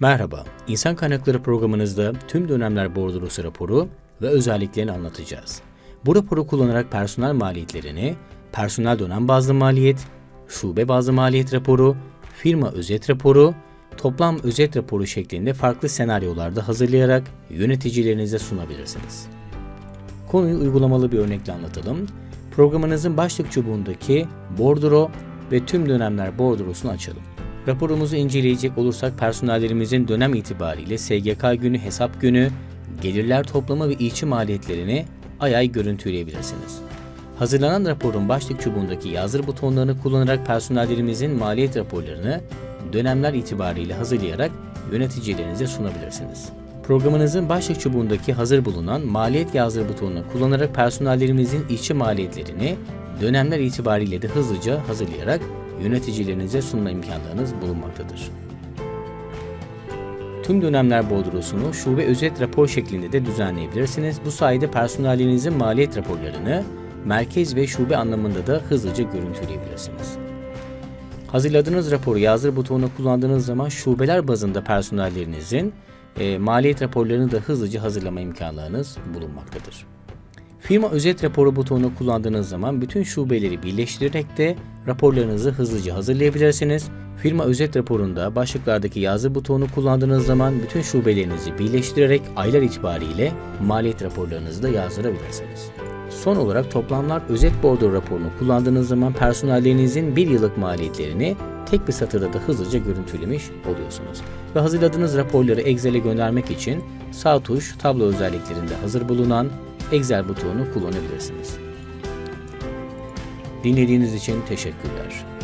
Merhaba, İnsan Kaynakları programınızda tüm dönemler bordrosu raporu ve özelliklerini anlatacağız. Bu raporu kullanarak personel maliyetlerini, personel dönem bazlı maliyet, şube bazlı maliyet raporu, firma özet raporu, toplam özet raporu şeklinde farklı senaryolarda hazırlayarak yöneticilerinize sunabilirsiniz. Konuyu uygulamalı bir örnekle anlatalım. Programınızın başlık çubuğundaki bordro ve tüm dönemler bordrosunu açalım. Raporumuzu inceleyecek olursak personellerimizin dönem itibariyle SGK günü, hesap günü, gelirler toplamı ve işçi maliyetlerini ay ay görüntüleyebilirsiniz. Hazırlanan raporun başlık çubuğundaki yazdır butonlarını kullanarak personellerimizin maliyet raporlarını dönemler itibariyle hazırlayarak yöneticilerinize sunabilirsiniz. Programınızın başlık çubuğundaki hazır bulunan maliyet yazdır butonunu kullanarak personellerimizin işçi maliyetlerini dönemler itibariyle de hızlıca hazırlayarak yöneticilerinize sunma imkanlarınız bulunmaktadır. Tüm dönemler bordrosunu şube özet rapor şeklinde de düzenleyebilirsiniz. Bu sayede personellerinizin maliyet raporlarını merkez ve şube anlamında da hızlıca görüntüleyebilirsiniz. Hazırladığınız raporu yazdır butonunu kullandığınız zaman şubeler bazında personellerinizin e, maliyet raporlarını da hızlıca hazırlama imkanlarınız bulunmaktadır. Firma özet raporu butonunu kullandığınız zaman bütün şubeleri birleştirerek de raporlarınızı hızlıca hazırlayabilirsiniz. Firma özet raporunda başlıklardaki yazı butonu kullandığınız zaman bütün şubelerinizi birleştirerek aylar itibariyle maliyet raporlarınızı da yazdırabilirsiniz. Son olarak toplamlar özet bordro raporunu kullandığınız zaman personellerinizin bir yıllık maliyetlerini tek bir satırda da hızlıca görüntülemiş oluyorsunuz. Ve hazırladığınız raporları Excel'e göndermek için sağ tuş tablo özelliklerinde hazır bulunan Excel butonunu kullanabilirsiniz. Dinlediğiniz için teşekkürler.